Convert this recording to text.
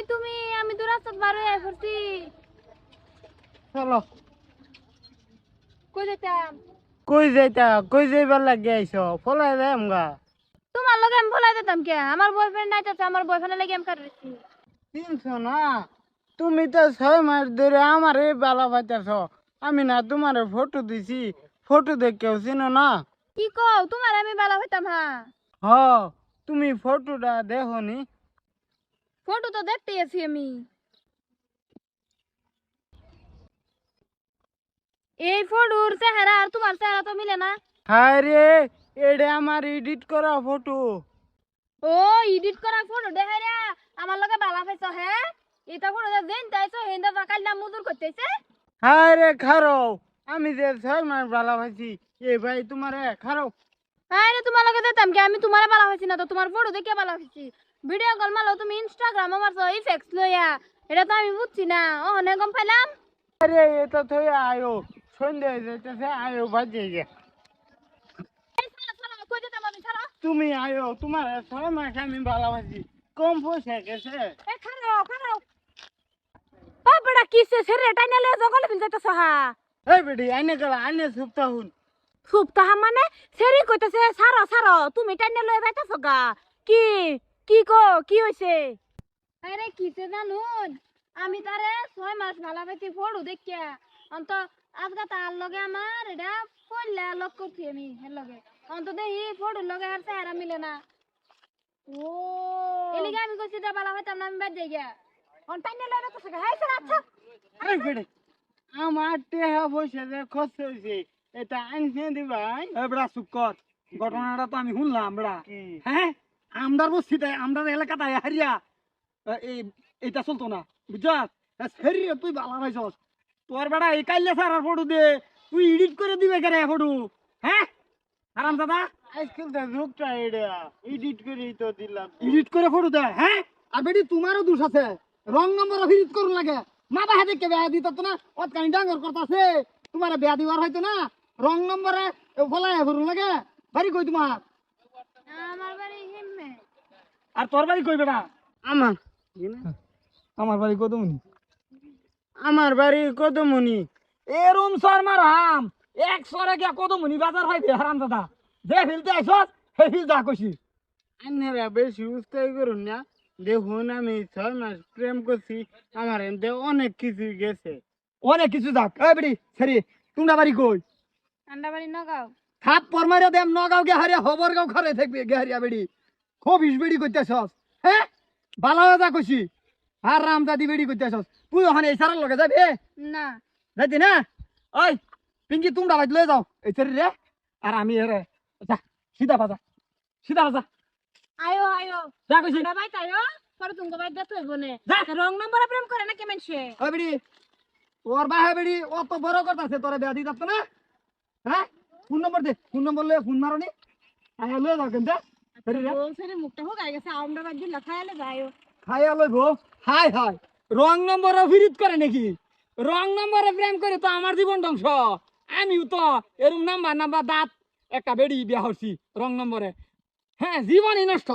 কই তুমি? আমি তো বার হয়ে পড়ছি চলো। কই যেতাম কই যাইতা কই যাইবার লাগে আইছো? ফলাই যাই আমগা। তোমার লগে আমি দিতাম কে? আমার বয়ফ্রেন্ড নাই তো আমার বয়ফ্রেন্ডের লাগে আমি চিনছো না? তুমি তো ছয় মাস ধরে আমারে বালা পাইতেছ। আমি না তোমার ফটো দিছি। ফটো দেখেও চিনো না? কি কও? তোমার আমি বালা হইতাম হ্যাঁ। হ তুমি ফটোটা দেখো নি। ফটো তো দেখতে আছি আমি। এই ফটোর চেহারা আর তোমার চেহারা তো মিলে না। হায় রে এটা আমার এডিট করা ফটো। ও এডিট করা ফটো দেখে রে আমার লগে বালা পাইছ হ্যাঁ এটা ফটো দেন তাইছো হেন্দা টাকার নাম মজুর করতেছে। হায় রে খারো আমি যে ছয় মাস বালা পাইছি এ ভাই তোমারে খারো আরে তোমার লগে দিতাম কি? আমি তোমারে বালা হইছি না তো তোমার ফটো দেখে বালা হইছি ভিডিও কল মারলো তুমি ইনস্টাগ্রামে মারছো ইফেক্টস লইয়া। এটা তো আমি বুঝছি না। ও হনে গম পাইলাম? আরে এটা তো আয়ো। সন্ধ্যে হয়ে আয়ো বাজে গে। তুমি আয়ো তোমার ছয় মাস আমি বালা পাইছি কম পয়সা গেছে। এ খারাও, খারাও। ও কিসে সেরে টাইনা লয়ে জঙ্গলে ফিল যাইতাছ হা? এই বেটি আইনে গেলা আইনে সুপ্তা হুন সুপ্তাহা মানে? সেরি কইতাছে সারো সারো তুমি টাইনা লয়ে যাইতাছ গা। কি কি কো কি হইছে? আরে কিসে জানুন আমি তারে ছয় মাস ভালা পাইছি ফটো দেখিয়া অন্ত আজকে তার লগে আমার এটা পড়লে লক করছি আমি এর লগে। অন্ত দেখি ফটোর লগে আর চেহারা মিলে না। ও। এলিগে আমি কইছি দা বালা হইতাম না আমি বাদ যাই গিয়া অন টাইনা লয়ে যাইতাছ গা। হাই স্যার আচ্ছা। আমার টেহা যে খরচ হয়েছে এটা আনছে দিবাই এবড়া চুপ কর। ঘটনাটা তো আমি শুনলাম হ্যাঁ? আমদার বস্তিতে আমদার এলাকাতে হারিয়া। এই এটা চলতো না বুঝছস? সেরি তুই ভালো পাইছস। তোর বেড়া এই কাইলে সার ফটো দে। তুই এডিট করে দিবে কেন ফটো? হ্যাঁ? আরাম দাদা আজকাল এটা এডিট করে তো দিলাম। এডিট করে ফটো দে হ্যাঁ? আর বেটি তোমারও দোষ আছে। রং নম্বর এডিট করুন লাগে। মা বাহে কে বেয়া দিত না ডাঙ্গর করতাছে। তোমার বেয়া দিবার হয়তো না। রং নম্বরে ফলাই করুন লাগে বাড়ি কই তোমার? আমার বাড়ি আর তোর বাড়ি কই বেটা? আমার। আমার বাড়ি কদমনি। আমার বাড়ি কদমনি। এরম সর মার হাম। এক সরে গিয়া কদমনি বাজার হয় বে হারাম দাদা। যে ফিলতে আইসস হে ফিল যা কইছি। আন্যরা বেশি উস্তাই করুন না। দেখুন আমি ছয় মাস প্রেম করছি আমার এতে অনেক কিছু গেছে। অনেক কিছু যাক। এই বেড়ি সরি তোমরা বাড়ি কই? আন্ডা বাড়ি নগাঁও। থাপ পরমারে দেম নগাঁও গে হারিয়া হবর গাঁও ঘরে থাকবে গে হারিয়া বেড়ি খবিস বেড়ি কইতেছস হ্যাঁ ভালো যা কইছি। আর রাম দাদি বেড়ি কইতেছস তুই ওখানে এই সারার লগে যাবি না। যাইতি না? ওই পিঙ্কি তোমরা বাড়ি লয়ে যাও। এই সরি রে। আর আমি এরে যা সিধা বাজা সিধা বাজা। আয়ো আয়ো। যা কইছি। বাবাই তাইও পরে তুমি বাই দে তুই বনে। রং নম্বরে প্রেম করে না কেমন সে ওই বেড়ি তোর বাহে বেড়ি অত বড় কথা আছে তোরা বেয়া দি যাচ্ছ না? ফোন নম্বর দে ফোন নম্বর লয়ে ফোন মারনি আয় লয়ে যাও কেন সেরে মুখটা হোক আই গেছে আমরা বাদ দিলা খাইলে যাইও খাইয়া লইব। হাই হাই রং নম্বর ফিরিত করে নাকি? রং নম্বরে প্রেম করে তো আমার জীবন ধ্বংস। আমিও তো এরম নাম্বার নাম্বার দাঁত একটা বেড়ি বিয়া হচ্ছি রং নম্বরে। হ্যাঁ জীবনই নষ্ট।